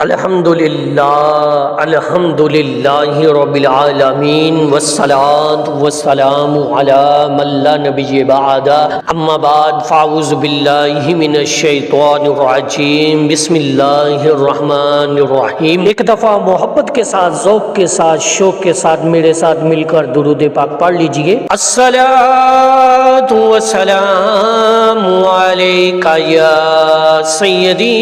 الحمد للہ الحمد للہ رب العالمین، والصلاة والسلام على من لا نبی بعد. اما بعد، فاعوذ باللہ من الشیطان الرجیم، بسم اللہ الرحمن الرحیم. ایک دفعہ محبت کے ساتھ، ذوق کے ساتھ، شوق کے ساتھ، میرے ساتھ مل کر درود پاک پڑھ لیجیے. الصلاة والسلام علیکہ یا سیدی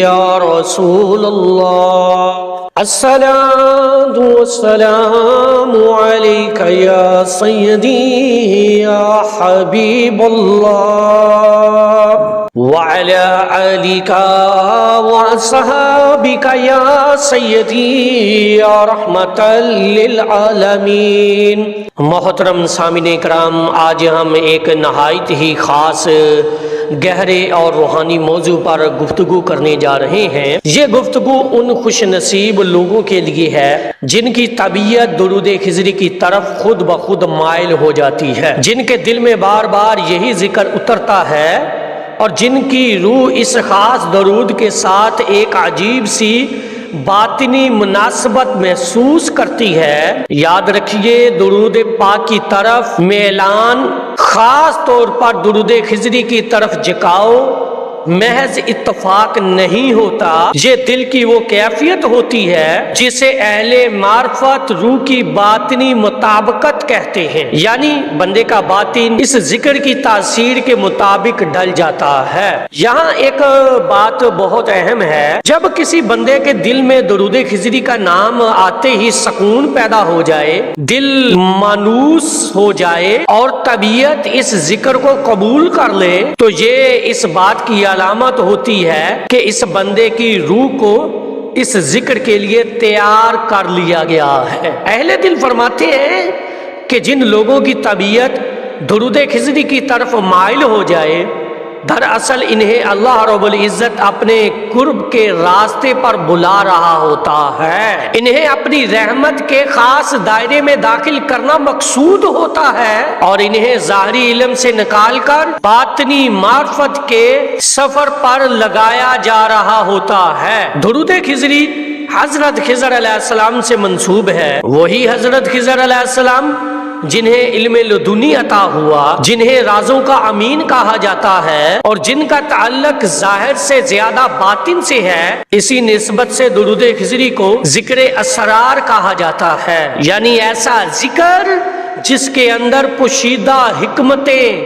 یا رسول رسول الله. السلام والسلام عليك يا سيدي يا حبيب الله. وعلى عليك وصحابك يا سيدي يا رحمة للعالمين. محترم سامنے کرام آج ہم ایک نہائیت ہی خاص گہرے اور روحانی موضوع پر گفتگو کرنے جا رہے ہیں۔ یہ گفتگو ان خوش نصیب لوگوں کے لیے ہے جن کی طبیعت درود خزری کی طرف خود بخود مائل ہو جاتی ہے۔ جن کے دل میں بار بار یہی ذکر اترتا ہے اور جن کی روح اس خاص درود کے ساتھ ایک عجیب سی باطنی مناسبت محسوس کرتی ہے۔ یاد رکھیے، درود پاک کی طرف میلان خاص طور پر درود خزری کی طرف جکاؤ محض اتفاق نہیں ہوتا۔ یہ دل کی وہ کیفیت ہوتی ہے جسے اہل معرفت روح کی باطنی مطابقت کہتے ہیں۔ یعنی بندے کا باطن اس ذکر کی تاثیر کے مطابق ڈل جاتا ہے۔ یہاں ایک بات بہت اہم ہے۔ جب کسی بندے کے دل میں درود خزری کا نام آتے ہی سکون پیدا ہو جائے، دل مانوس ہو جائے اور طبیعت اس ذکر کو قبول کر لے، تو یہ اس بات کی علامت ہوتی ہے کہ اس بندے کی روح کو اس ذکر کے لیے تیار کر لیا گیا ہے۔ اہل دل فرماتے ہیں کہ جن لوگوں کی طبیعت درود خزری کی طرف مائل ہو جائے دراصل انہیں اللہ رب العزت اپنے قرب کے راستے پر بلا رہا ہوتا ہے۔ انہیں اپنی رحمت کے خاص دائرے میں داخل کرنا مقصود ہوتا ہے اور انہیں ظاہری علم سے نکال کر باطنی معرفت کے سفر پر لگایا جا رہا ہوتا ہے۔ درود خزری حضرت خضر علیہ السلام سے منسوب ہے۔ وہی حضرت خضر علیہ السلام جنہیں علم لدنی عطا ہوا، جنہیں رازوں کا امین کہا جاتا ہے اور جن کا تعلق ظاہر سے زیادہ باطن سے ہے، اسی نسبت سے درود خزری کو ذکر اسرار کہا جاتا ہے۔ یعنی ایسا ذکر جس کے اندر پوشیدہ حکمتیں،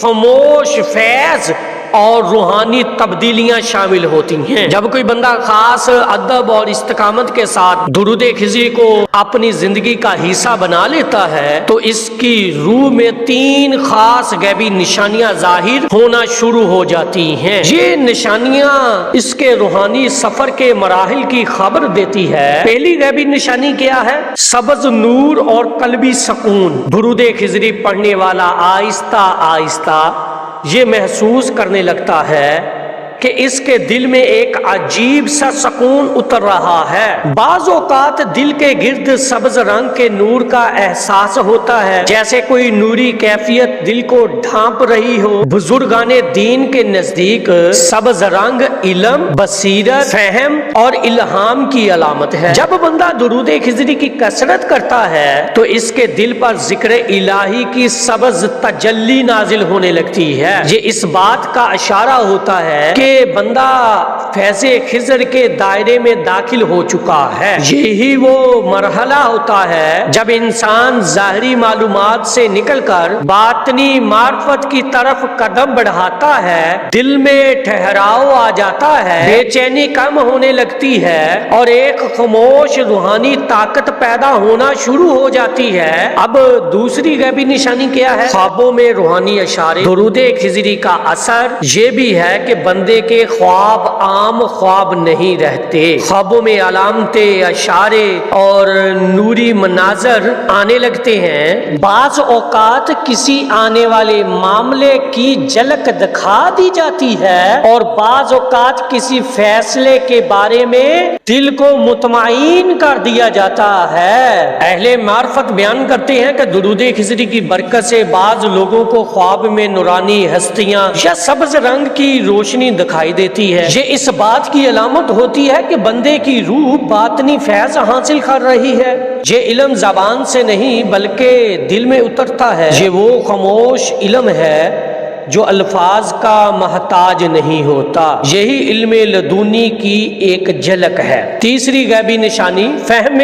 خاموش فیض اور روحانی تبدیلیاں شامل ہوتی ہیں۔ جب کوئی بندہ خاص ادب اور استقامت کے ساتھ درود خزی کو اپنی زندگی کا حصہ بنا لیتا ہے، تو اس کی روح میں تین خاص غیبی نشانیاں ظاہر ہونا شروع ہو جاتی ہیں۔ یہ نشانیاں اس کے روحانی سفر کے مراحل کی خبر دیتی ہے۔ پہلی غیبی نشانی کیا ہے؟ سبز نور اور قلبی سکون۔ درود خزری پڑھنے والا آہستہ آہستہ یہ محسوس کرنے لگتا ہے کہ اس کے دل میں ایک عجیب سا سکون اتر رہا ہے۔ بعض اوقات دل کے گرد سبز رنگ کے نور کا احساس ہوتا ہے، جیسے کوئی نوری کیفیت دل کو ڈھانپ رہی ہو۔ بزرگان دین کے نزدیک سبز رنگ علم، بصیرت، فہم اور الہام کی علامت ہے۔ جب بندہ درود خزری کی کثرت کرتا ہے، تو اس کے دل پر ذکر الہی کی سبز تجلی نازل ہونے لگتی ہے۔ یہ اس بات کا اشارہ ہوتا ہے کہ بندہ فیض خزر کے دائرے میں داخل ہو چکا ہے۔ یہی وہ مرحلہ ہوتا ہے جب انسان ظاہری معلومات سے نکل کر باطنی معرفت کی طرف قدم بڑھاتا ہے، دل میں ٹھہراؤ آ جاتا ہے، بے چینی کم ہونے لگتی ہے اور ایک خاموش روحانی طاقت پیدا ہونا شروع ہو جاتی ہے۔ اب دوسری غیبی نشانی کیا ہے؟ خوابوں میں روحانی اشارے، درود خزری کا اثر، یہ بھی ہے کہ بندے کے خواب عام خواب نہیں رہتے۔ خوابوں میں علامتیں اشارے اور نوری مناظر آنے لگتے ہیں۔ بعض اوقات کسی آنے والے معاملے کی جھلک دکھا دی جاتی ہے اور بعض اوقات کسی فیصلے کے بارے میں دل کو مطمئن کر دیا جاتا ہے۔ اہل معرفت بیان کرتے ہیں کہ درود خزری کی برکت سے بعض لوگوں کو خواب میں نورانی ہستیاں یا سبز رنگ کی روشنی دکھائی دیتی ہے۔ یہ اس اس بات کی علامت ہوتی ہے کہ بندے کی روح باطنی فیض حاصل کر رہی ہے۔ یہ علم زبان سے نہیں بلکہ دل میں اترتا ہے۔ یہ وہ خاموش علم ہے جو الفاظ کا محتاج نہیں ہوتا۔ یہی علم لدونی کی ایک جھلک ہے۔ تیسری غیبی نشانی، فہم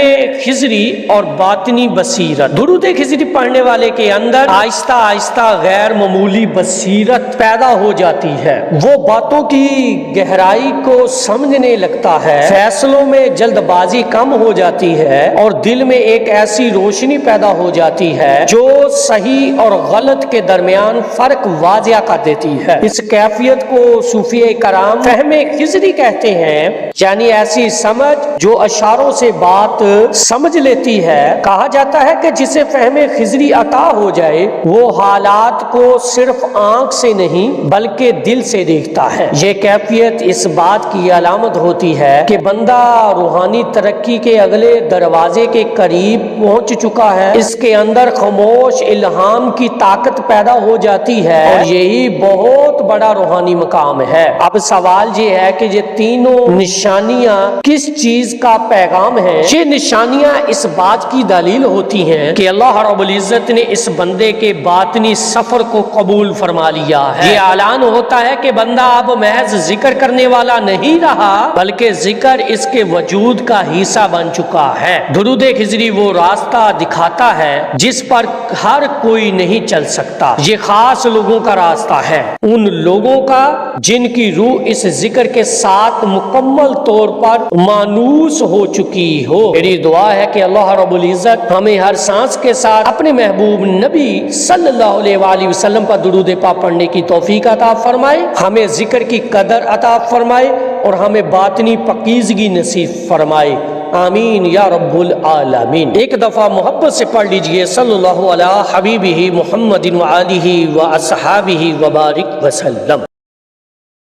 خزری اور باطنی بصیرت۔ درود خزری پڑھنے والے کے اندر آہستہ آہستہ غیر معمولی بصیرت پیدا ہو جاتی ہے۔ وہ باتوں کی گہرائی کو سمجھنے لگتا ہے۔ فیصلوں میں جلد بازی کم ہو جاتی ہے اور دل میں ایک ایسی روشنی پیدا ہو جاتی ہے جو صحیح اور غلط کے درمیان فرق واضح کر دیتی ہے۔ اس کیفیت کو صوفی کرام فہم خزری کہتے ہیں۔ یعنی ایسی سمجھ جو اشاروں سے بات سمجھ لیتی ہے۔ کہا جاتا ہے کہ جسے فہم خزری عطا ہو جائے، وہ حالات کو صرف آنکھ سے نہیں بلکہ دل سے دیکھتا ہے۔ یہ کیفیت اس بات کی علامت ہوتی ہے کہ بندہ روحانی ترقی کے اگلے دروازے کے قریب پہنچ چکا ہے۔ اس کے اندر خاموش الہام کی طاقت پیدا ہو جاتی ہے اور یہی بہت بڑا روحانی مقام ہے۔ اب سوال یہ ہے کہ یہ تینوں نشانیاں کس چیز کا پیغام ہے یہ نشانیاں اس بات کی دلیل ہوتی ہیں کہ اللہ رب العزت نے اس بندے کے باطنی سفر کو قبول فرما لیا ہے۔ یہ اعلان ہوتا ہے کہ بندہ اب محض ذکر کرنے والا نہیں رہا، بلکہ ذکر اس کے وجود کا حصہ بن چکا ہے۔ درود خزری وہ راستہ دکھاتا ہے جس پر ہر کوئی نہیں چل سکتا۔ یہ خاص لوگوں کا راستہ ہے۔ ان لوگوں کا جن کی روح اس ذکر کے ساتھ مکمل طور پر مانوس ہو چکی ہو۔ میری دعا ہے کہ اللہ رب العزت ہمیں ہر سانس کے ساتھ اپنے محبوب نبی صلی اللہ علیہ وآلہ وسلم پر درود پاک پڑھنے کی توفیق عطا فرمائے۔ ہمیں ذکر کی قدر عطا فرمائے اور ہمیں باطنی پکیزگی نصیب فرمائے۔ آمین یا رب العالمین ایک دفعہ محبت سے پڑھ لیجیے، صلی اللہ علیہ حبیبہ محمد وآلہ و اصحابہ وبارک وسلم۔